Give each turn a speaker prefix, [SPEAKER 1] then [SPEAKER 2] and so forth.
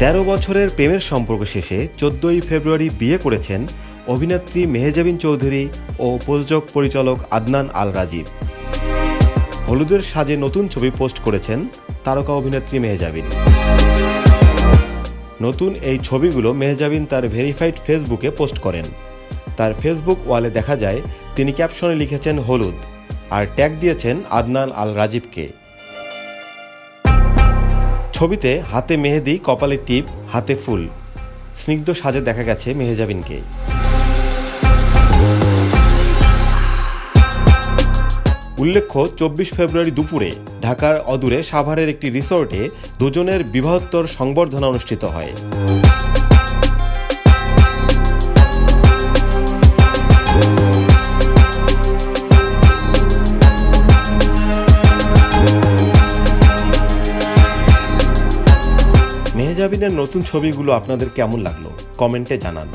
[SPEAKER 1] তেরো বছরের প্রেমের সম্পর্ক শেষে চোদ্দই ফেব্রুয়ারি বিয়ে করেছেন অভিনেত্রী মেহেজাবিন চৌধুরী ও প্রযোজক পরিচালক আদনান আল রাজীব হলুদের সাজে নতুন ছবি পোস্ট করেছেন তারকা অভিনেত্রী মেহেজাবিন। নতুন এই ছবিগুলো মেহজাবিন তার ভেরিফাইড ফেসবুকে পোস্ট করেন। তার ফেসবুক ওয়ালে দেখা যায়, তিনি ক্যাপশনে লিখেছেন হলুদ, আর ট্যাগ দিয়েছেন আদনান আল রাজীবকে ছবিতে হাতে মেহেদি, কপালে টিপ, হাতে ফুল। স্নিগ্ধ সাজে দেখা গেছে মেহেজাবিনকে। উল্লেখ্য, চব্বিশ ফেব্রুয়ারি দুপুরে ঢাকার অদূরে সাভারের একটি রিসোর্টে দুজনের বিবাহত্তর সংবর্ধনা অনুষ্ঠিত হয়। মেহজাবিনের নতুন ছবিগুলো আপনাদের কেমন লাগল? কমেন্টে জানান।